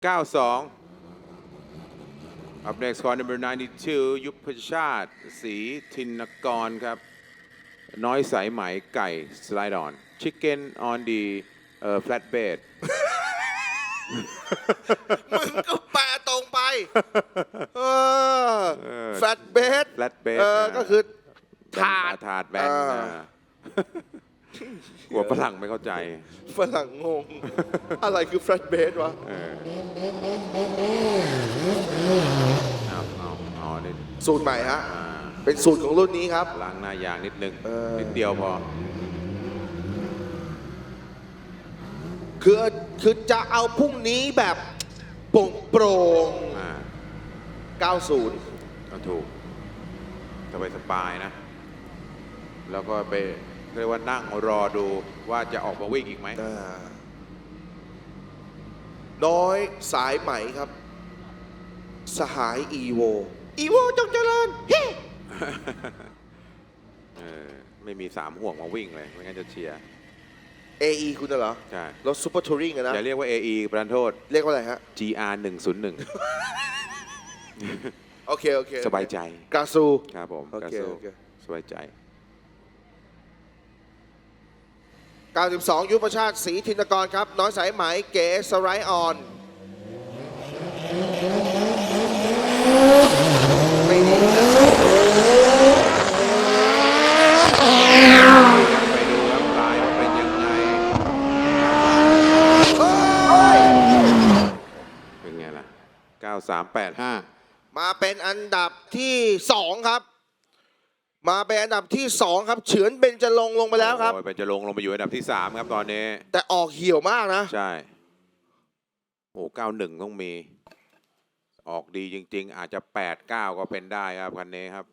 92 Up next car number 92 ยุพชาติศรีทินกรครับ น้อยสายไหมไก่ slide on chicken on the uh, flatbed มึงก็แปลตรงไป เออเออแฟตเบส flatbed เออ นะก็คือถาด ถาดแบนเออนะ กลัวฝรั่งไม่เข้าใจ ฝรั่งงง อะไรคือแฟตเบสวะ เออเอาเอาเอานิดสูตรใหม่ฮะอ่าเป็นสูตรของรุ่นนี้ครับ ล้างหน้ายางนิดนึง เออ นิดเดียวพอ คือคือจะเอาพรุ่งนี้แบบโปร่งโปร่งอ่าๆ90 ก็ถูกสบายสบายๆนะ แล้วก็ไป เรียกว่านั่งรอดูว่าจะออกมาวิ่งอีกไหมอ่าน้อยสายไหมครับ สหายอีโว อีโวจงเจริญเฮ้ เออไม่มีสามห่วงมาวิ่งเลย ไม่งั้นจะเชียร์เอคุณน่ะเหรอใช่ รถซูเปอร์ทัวริงอะนะ อย่าเรียกว่า AE ประธานโทษ เรียกว่าอะไรฮะ GR 101 โอเค โอเคสบายใจ กาซู ครับผมโอเคกระสู้โอเค สบายใจ 92 ยุพชาติศรีธินกรครับ น้อยสายไหมเก๋สไรออนไม่ดีนะไปดูครับลายว่าเป็นยังไงเป็นไงล่ะ9385 มาเป็นอันดับที่ 2 ครับ มาเป็นอันดับที่ 2 ครับเฉือนเบนจะลงค์ลงไปแล้วครับ โอ้ยเป็นจะลงลงไปอยู่อันดับที่ 3 ครับตอนนี้ แต่ออกเหี่ยวมากนะ ใช่ โอ้เก้าหนึ่งต้องมี ออกดีจริง ๆ อาจจะแปดเก้าก็เป็นได้ครับคันนี้ครับ